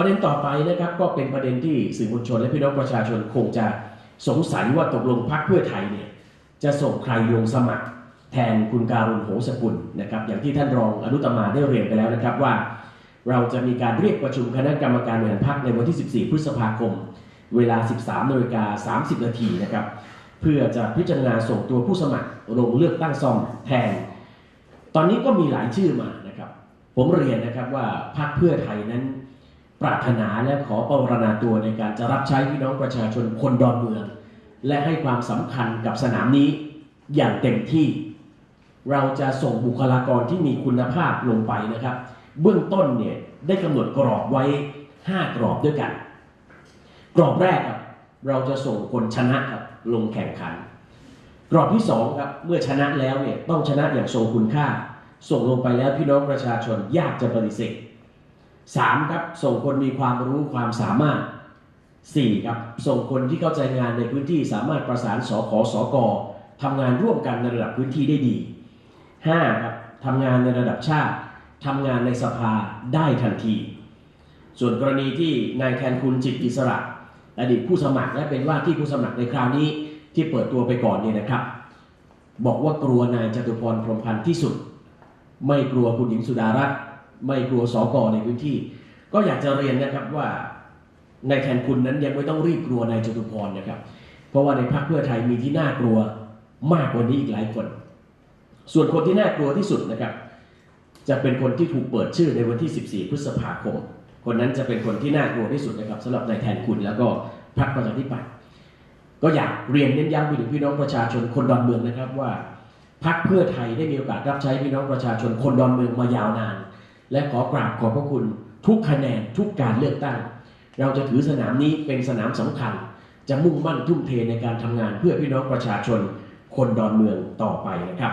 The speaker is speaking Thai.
ประเด็นต่อไปนะครับก็เป็นประเด็นที่สื่อมวลชนและพี่น้องประชาชนคงจะสงสัยว่าตกลงพรรคเพื่อไทยเนี่ยจะส่งใครลงสมัครแทนคุณการุณโหสกุลนะครับอย่างที่ท่านรองอนุตมาได้เรียนไปแล้วนะครับว่า เราจะมีการเรียกประชุมคณะกรรมการบริหารพรรคในวันที่ 14 พฤษภาคม เวลา 13นาฬิกา30 นาทีนะครับเพื่อจะพิจารณาส่งตัวผู้สมัครลงเลือกตั้งซ่อมแทน ตอนนี้ก็มีหลายชื่อมานะครับ ผมเรียนนะครับว่าพรรคเพื่อไทยนั้น ปรารถนาและขอปรารถนาตัวในการจะรับใช้พี่น้องประชาชนคนดอนเมือง และให้ความสำคัญกับสนามนี้อย่างเต็มที่ เราจะส่งบุคลากรที่มีคุณภาพลงไปนะครับ เบื้องต้นเนี่ยได้กำหนดกรอบไว้ 5 กรอบด้วยกัน กรอบแรกครับเราจะส่งคนชนะครับลงแข่งขัน กรอบที่สองครับเมื่อชนะแล้วเนี่ยต้องชนะอย่างทรงคุณค่า ส่งลงไปแล้วพี่น้องประชาชนยากจะปฏิเสธ สามครับส่งคนมีความรู้ความสามารถสี่ครับส่งคนที่เข้าใจงานในพื้นที่สามารถประสานสขสกทำงานร่วมกันในระดับพื้นที่ได้ดีห้าครับทำงานในระดับชาติทำงานในสภาได้ทันที ส่วนกรณีที่นายแทนคุณจิตอิสระ อดีตผู้สมัครและเป็นว่าที่ผู้สมัครในคราวนี้ที่เปิดตัวไปก่อนเนี่ยนะครับ บอกว่ากลัวนายจตุพรพรมพันธ์ที่สุด ไม่กลัวคุณหญิงสุดารัตน์ ไม่กลัวสอกอในพื้นที่ ก็อยากจะเรียนนะครับว่านายแทนคุณนั้นยังไม่ต้องรีบกลัวนายจตุพรนะครับ เพราะว่าในพรรคเพื่อไทยมีที่น่ากลัวมากกว่านี้อีกหลายคน ส่วนคนที่น่ากลัวที่สุดนะครับ จะเป็นคนที่ถูกเปิดชื่อในวันที่ 14 พฤษภาคม คนนั้นจะเป็นคนที่น่ากลัวที่สุดนะครับสำหรับนายแทนคุณแล้วก็พรรคประชาธิปัตย์ก็อยากเรียนเน้นย้ำไปถึงพี่น้องประชาชนคนดอนเมืองนะครับว่าพรรคเพื่อไทยได้มีโอกาสรับใช้พี่น้องประชาชนคนดอนเมืองมายาวนาน และขอกราบขอบพระคุณทุกคะแนนทุกการเลือกตั้ง เราจะถือสนามนี้เป็นสนามสำคัญ จะมุ่งมั่นทุ่มเทในการทำงานเพื่อพี่น้องประชาชนคนดอนเมืองต่อไปนะครับ